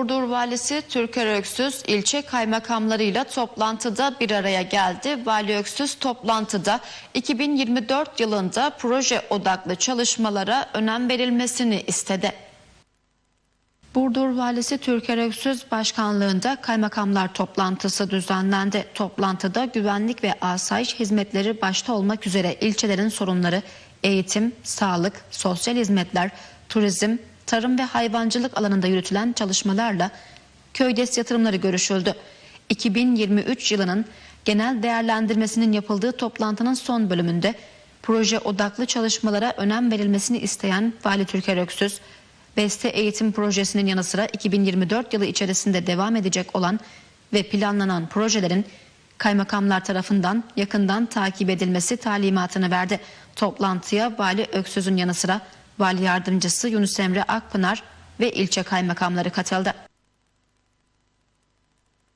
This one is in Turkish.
Burdur Valisi Türker Öksüz ilçe kaymakamlarıyla toplantıda bir araya geldi. Vali Öksüz toplantıda 2024 yılında proje odaklı çalışmalara önem verilmesini istedi. Burdur Valisi Türker Öksüz başkanlığında kaymakamlar toplantısı düzenlendi. Toplantıda güvenlik ve asayiş hizmetleri başta olmak üzere ilçelerin sorunları, eğitim, sağlık, sosyal hizmetler, turizm, tarım ve hayvancılık alanında yürütülen çalışmalarla köydes yatırımları görüşüldü. 2023 yılının genel değerlendirmesinin yapıldığı toplantının son bölümünde proje odaklı çalışmalara önem verilmesini isteyen Vali Türker Öksüz, Beste Eğitim Projesi'nin yanı sıra 2024 yılı içerisinde devam edecek olan ve planlanan projelerin kaymakamlar tarafından yakından takip edilmesi talimatını verdi. Toplantıya Vali Öksüz'ün yanı sıra Vali Yardımcısı Yunus Emre Akpınar ve ilçe kaymakamları katıldı.